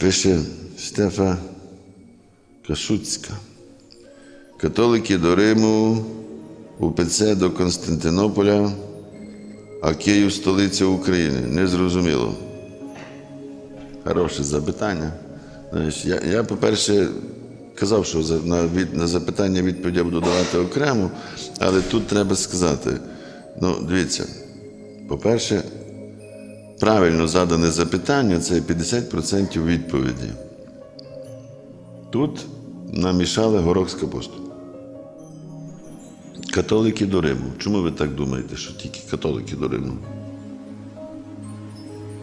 Пише Штефа Кашуцька. Католики до Риму, УПЦ до Константинополя, а Київ столиця України. Незрозуміло. Хороше запитання. Знаєш, я, я по-перше, казав, що на, від, на запитання відповідь я буду давати окремо, але тут треба сказати: ну, дивіться, по-перше, правильно задане запитання це 50% відповіді. Тут намішали горох з капустою. Католики до Риму. Чому ви так думаєте, що тільки католики до Риму?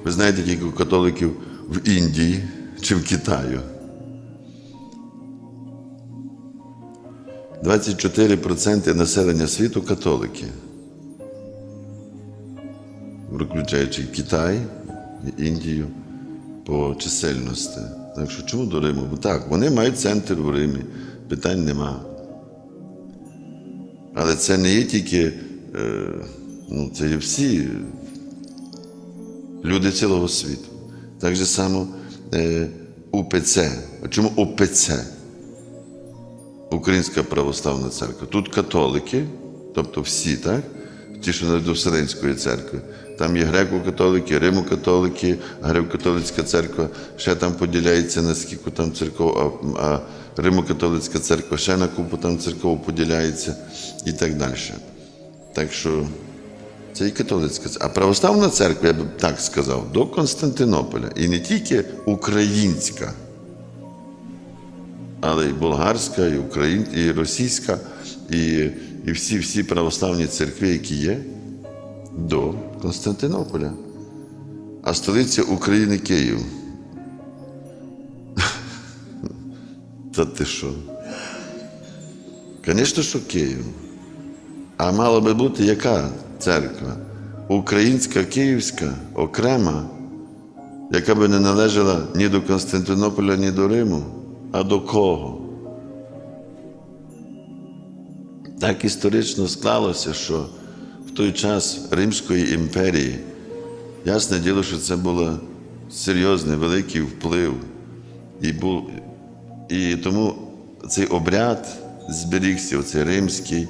Ви знаєте, скільки католиків в Індії чи в Китаю? 24% населення світу католики. Включаючи Китай Індію по чисельності. Так що чому до Риму? Бо так, вони мають центр в Римі, питань нема. Але це не є тільки, е, ну, це є всі люди цілого світу. Так же само е, УПЦ. А Чому УПЦ? Українська православна церква. Тут католики, тобто всі, так? Ті, що до Вселенської церкви. Там є греко-католики, римо-католики, греко-католицька церква ще там поділяється на скільки там церков, а, а римо-католицька церква ще на купу там церков поділяється і так далі. Так що це і католицька церква. А православна церква, я б так сказав, до Константинополя. І не тільки українська але і болгарська, і україн, і російська, і, і всі, всі православні церкви, які є, до Константинополя. А столиця України Київ. Та ти що? Звісно, що Київ. А мала би бути яка церква? Українська, київська, окрема, яка би не належала ні до Константинополя, ні до Риму. А до кого? Так історично склалося, що в той час Римської імперії, ясне діло, що це був серйозний великий вплив. І, був, і тому цей обряд зберігся, цей римський,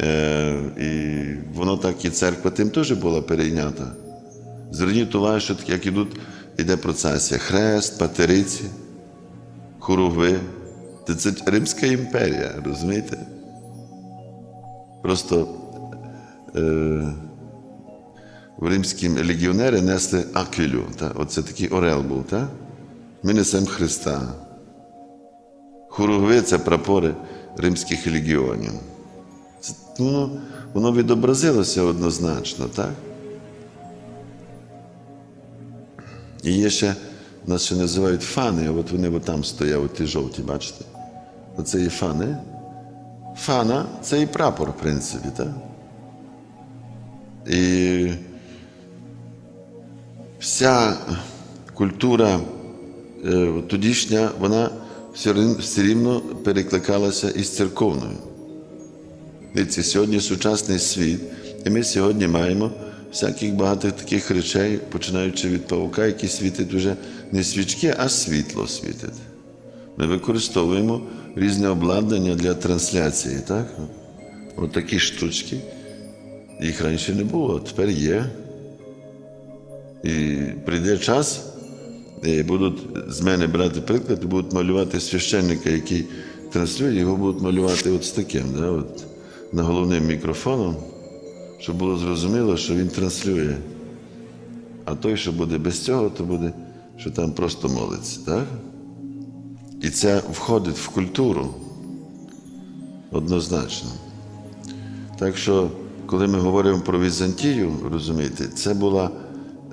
е, і воно так і церква тим теж була перейнята. Зверніть увагу, що як ідуть, іде процесія: хрест, патериці хоругви. Це, це Римська імперія, розумієте? Просто е, римські легіонери несли аквілю. Та? Оце такий орел був. Та? Ми несемо Христа. Хоругви це прапори римських легіонів. Це, воно, воно відобразилося однозначно, так? І є ще нас ще називають фани, а от вони от там стоять, ті жовті, бачите? Оце є фани. Фана це і прапор, в принципі, так? І вся культура е, тодішня, вона все рівно- перекликалася із церковною. Дивіться, сьогодні сучасний світ, і ми сьогодні маємо всяких багато таких речей, починаючи від павука, які світять вже не свічки, а світло світить. Ми використовуємо різне обладнання для трансляції, так? От такі штучки. Їх раніше не було, тепер є. І прийде час, і будуть з мене брати приклад, і будуть малювати священника, який транслює, його будуть малювати от з таким, да, от, на головним мікрофоном, щоб було зрозуміло, що він транслює. А той, що буде без цього, то буде, що там просто молиться. Так? І це входить в культуру однозначно. Так що, коли ми говоримо про Візантію, розумієте, це була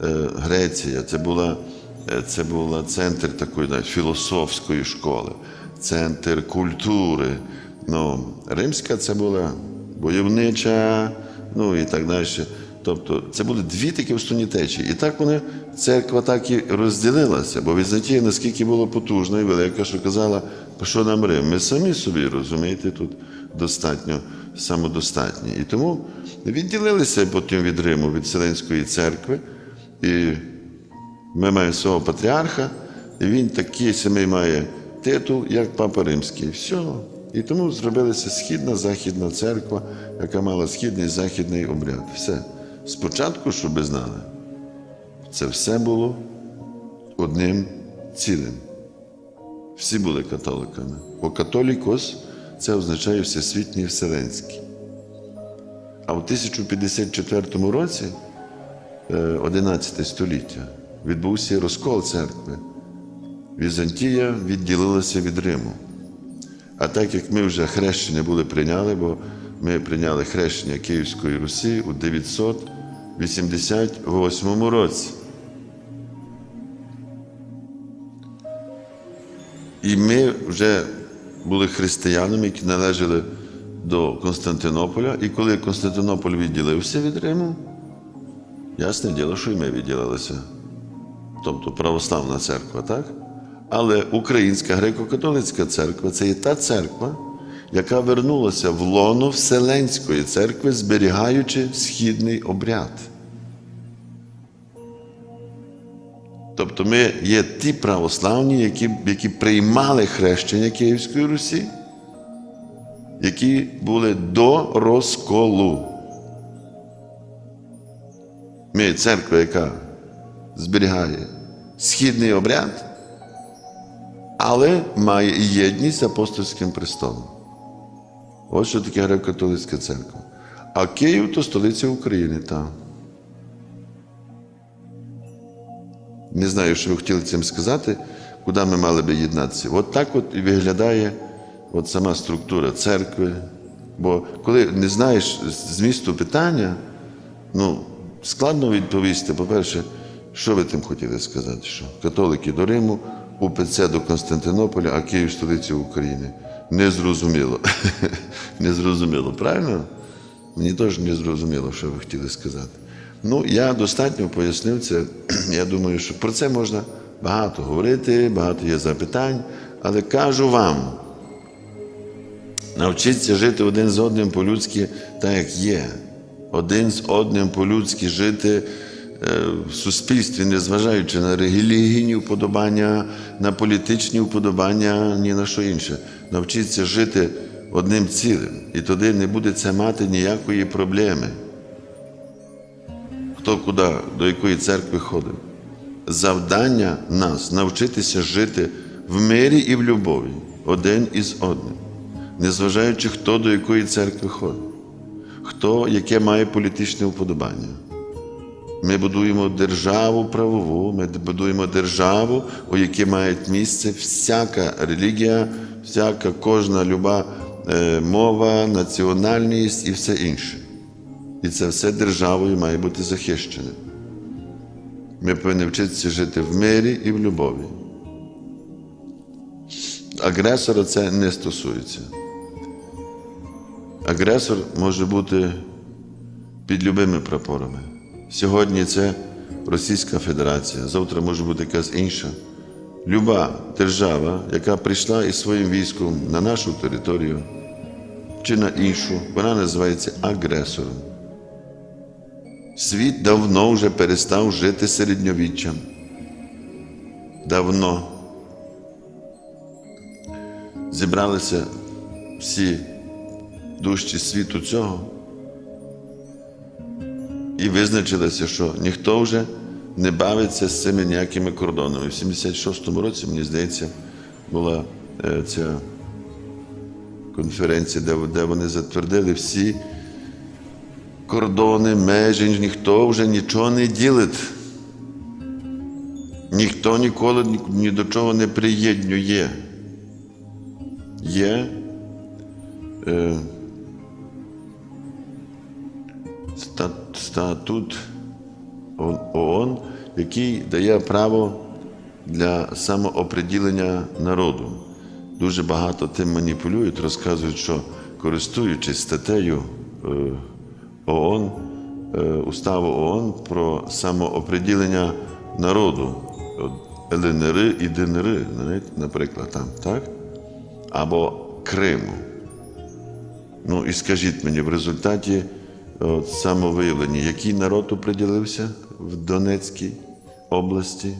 е, Греція, це була, е, це була центр такої навіть, філософської школи, центр культури. Ну, Римська це була войовнича, ну і так далі. Тобто це були дві такі основні течії. І так вони, церква так і розділилася, бо Візантія наскільки була потужна і велика, що казала, що нам Рим. Ми самі собі, розумієте, тут достатньо самодостатні. І тому відділилися потім від Риму, від Вселенської церкви. І ми маємо свого патріарха, і він такий самий має титул, як Папа Римський. Все. І тому зробилася східна західна церква, яка мала східний західний обряд. Все. Спочатку, щоб ви знали, це все було одним цілим. Всі були католиками. Бо католікос це означає всесвітній вселенський. А в 1054 році, е, 11 століття, відбувся розкол церкви. Візантія відділилася від Риму. А так як ми вже хрещення були прийняли, бо ми прийняли хрещення Київської Русі у 988 році. І ми вже були християнами, які належали до Константинополя. І коли Константинополь відділився від Риму, ясне діло, що і ми відділилися. Тобто православна церква, так? Але Українська греко-католицька церква це є та церква, яка вернулася в лоно Вселенської церкви, зберігаючи східний обряд. Тобто ми є ті православні, які, які приймали хрещення Київської Русі, які були до розколу. Ми церква, яка зберігає східний обряд, але має єдність з апостольським престолом. Ось що таке греко-католицька церква. А Київ то столиця України там. Не знаю, що ви хотіли цим сказати, куди ми мали би єднатися. От так от і виглядає от сама структура церкви. Бо коли не знаєш змісту питання, ну, складно відповісти. По-перше, що ви тим хотіли сказати? Що католики до Риму, УПЦ до Константинополя, а Київ столиця України. Незрозуміло. Незрозуміло, правильно? Мені теж не зрозуміло, що ви хотіли сказати. Ну, я достатньо пояснив це. Я думаю, що про це можна багато говорити, багато є запитань, але кажу вам, навчіться жити один з одним по-людськи, так як є. Один з одним по-людськи жити в суспільстві, незважаючи на релігійні вподобання, на політичні вподобання, ні на що інше. Навчіться жити одним цілим. І тоді не буде це мати ніякої проблеми. Хто куди, до якої церкви ходив. Завдання нас навчитися жити в мирі і в любові один із одним, незважаючи, хто до якої церкви ходить, хто яке має політичне вподобання. Ми будуємо державу правову, ми будуємо державу, у якій має місце всяка релігія, всяка кожна люба е, мова, національність і все інше. І це все державою має бути захищене. Ми повинні вчитися жити в мирі і в любові. Агресора це не стосується. Агресор може бути під любими прапорами. Сьогодні це Російська Федерація, завтра може бути якась інша. Люба держава, яка прийшла із своїм військом на нашу територію чи на іншу, вона називається агресором. Світ давно вже перестав жити середньовіччям. Давно зібралися всі дужчі світу цього і визначилося, що ніхто вже не бавиться з цими ніякими кордонами. В 76-му році, мені здається, була е, ця конференція, де, де вони затвердили всі кордони, межі, ніхто вже нічого не ділить. Ніхто ніколи ні, до чого не приєднює. Є е, статут ООН, який дає право для самооприділення народу. Дуже багато тим маніпулюють, розказують, що користуючись статтею е, ООН, е, уставу ООН про самооприділення народу, ЛНР і ДНР, наприклад, там, так? Або Криму. Ну і скажіть мені, в результаті самовиявлення, який народ оприділився в Донецькій області?